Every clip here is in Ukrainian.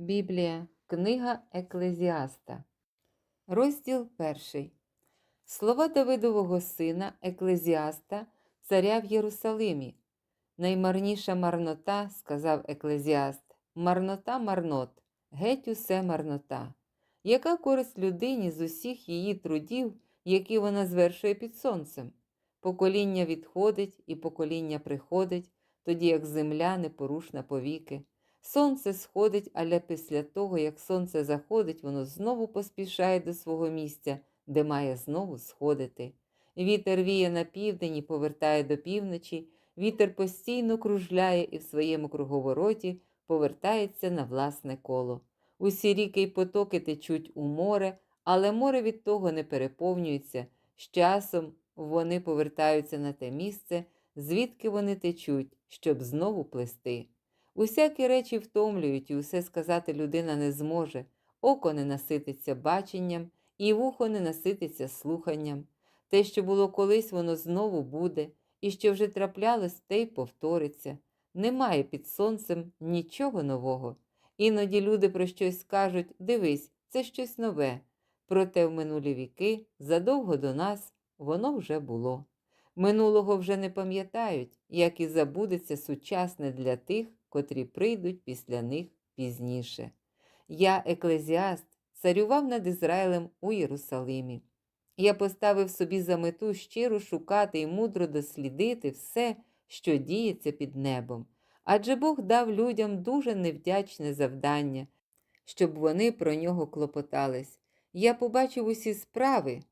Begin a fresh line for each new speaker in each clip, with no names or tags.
Біблія, Книга Еклезіаста, розділ перший. Слова Давидового сина, Еклезіаста, царя в Єрусалимі. Наймарніша марнота, сказав Еклезіаст, марнота марнот, геть усе марнота. Яка користь людині з усіх її трудів, які вона звершує під сонцем? Покоління відходить і покоління приходить, тоді як земля непорушна повіки. Сонце сходить, але після того, як сонце заходить, воно знову поспішає до свого місця, де має знову сходити. Вітер віє на південь і повертає до півночі, вітер постійно кружляє і в своєму круговороті повертається на власне коло. Усі ріки й потоки течуть у море, але море від того не переповнюється. З часом вони повертаються на те місце, звідки вони течуть, щоб знову плести. Усякі речі втомлюють, і усе сказати людина не зможе, око не насититься баченням, і вухо не насититься слуханням. Те, що було колись, воно знову буде, і що вже траплялось, те й повториться. Немає під сонцем нічого нового. Іноді люди про щось скажуть дивись, це щось нове. Проте в минулі віки, задовго до нас, воно вже було. Минулого вже не пам'ятають, як і забудеться сучасне для тих, котрі прийдуть після них пізніше. Я, еклезіаст, царював над Ізраїлем у Єрусалимі. Я поставив собі за мету щиро шукати і мудро дослідити все, що діється під небом. Адже Бог дав людям дуже невдячне завдання, щоб вони про нього клопотались. Я побачив усі справи,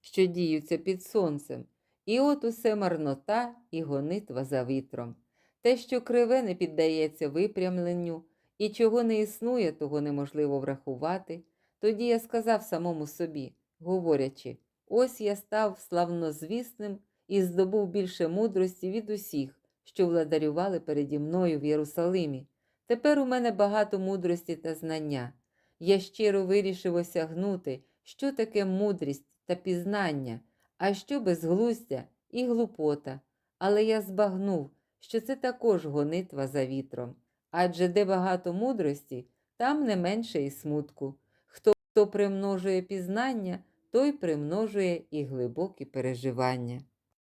що діються під сонцем, і от усе марнота і гонитва за вітром. Те, що криве не піддається випрямленню, і чого не існує, того неможливо врахувати. Тоді я сказав самому собі, говорячи, ось я став славнозвісним і здобув більше мудрості від усіх, що владарювали переді мною в Єрусалимі. Тепер у мене багато мудрості та знання. Я щиро вирішив осягнути, що таке мудрість та пізнання, а що безглуздя і глупота. Але я збагнув, що це також гонитва за вітром. Адже де багато мудрості, там не менше і смутку. Хто, хто примножує пізнання, той примножує і глибокі переживання.